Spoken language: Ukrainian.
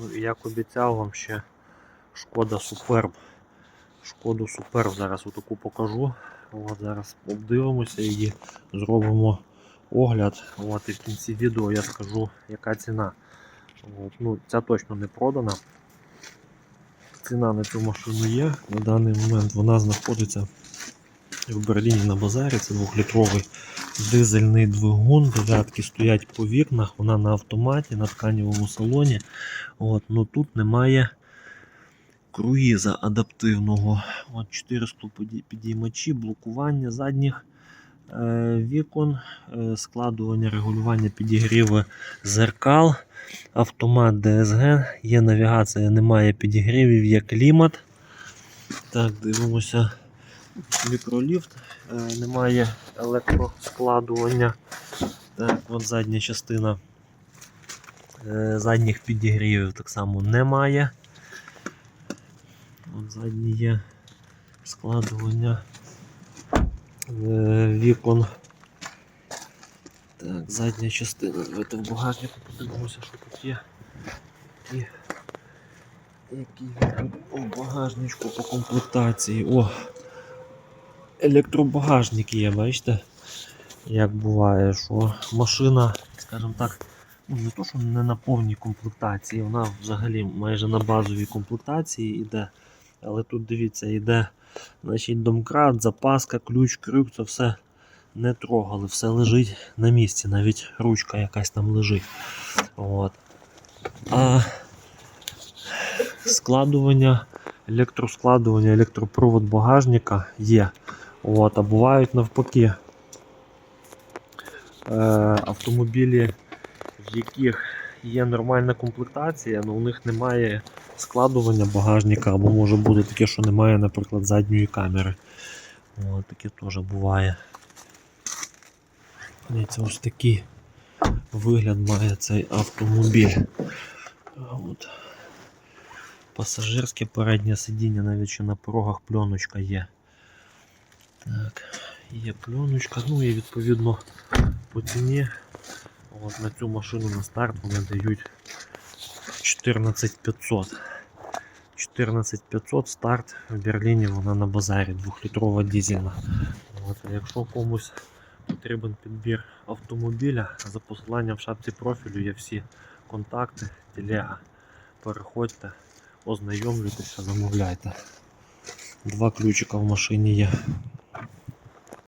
Ну як обіцяв вам ще шкода Суперб. Шкоду Суперб зараз отаку покажу. От зараз обдивимося її, зробимо огляд. От, і в кінці відео я скажу, яка ціна. От, ну, ця точно не продана. Ціна на цю машину є. На даний момент вона знаходиться в Берліні на базарі. Це 2-літровий дизельний двигун. Дев'ятки стоять по вікнах, вона на автоматі, на тканівому салоні. От, ну Тут немає круїза адаптивного. От 4 підіймачі, блокування задніх е, вікон, е, складування, регулювання підігріву зеркал, автомат DSG, є навігація, немає підігрівів, є клімат. Так, дивимося. Мікроліфт, е, немає електроскладування. Так, от задня частина е, задніх підігрівів так само немає. От задні є складування е, вікон. Так, задня частина. Давайте в багажнику подивимося, що тут є. І, який тут багажничку по комплектації. О! Електробагажник є, бачите? Як буває, що машина, скажімо так, ну не то, що не на повній комплектації, вона взагалі майже на базовій комплектації йде. Але тут дивіться, йде значить, домкрат, запаска, ключ, крюк, це все не трогали, все лежить на місці, навіть ручка якась там лежить. От. А складування, електроскладування, електропровод багажника є. От, а бувають навпаки е, автомобілі, в яких є нормальна комплектація, але у них немає складування багажника, або може бути таке, що немає, наприклад, задньої камери. От, таке теж буває. Дивіться, ось такий вигляд має цей автомобіль. От. Пасажирське переднє сидіння, навіть ще на порогах пленочка є. Так, є пленочка, ну і відповідно по ціні от на цю машину на старт вони дають 14500. 14500 старт в Берліні вона на базарі, 2-літрова дизельна. От, якщо комусь потрібен підбір автомобіля, за посиланням в шапці профілю є всі контакти, телега. Переходьте, ознайомлюйтеся, замовляйте. Два ключика в машині є.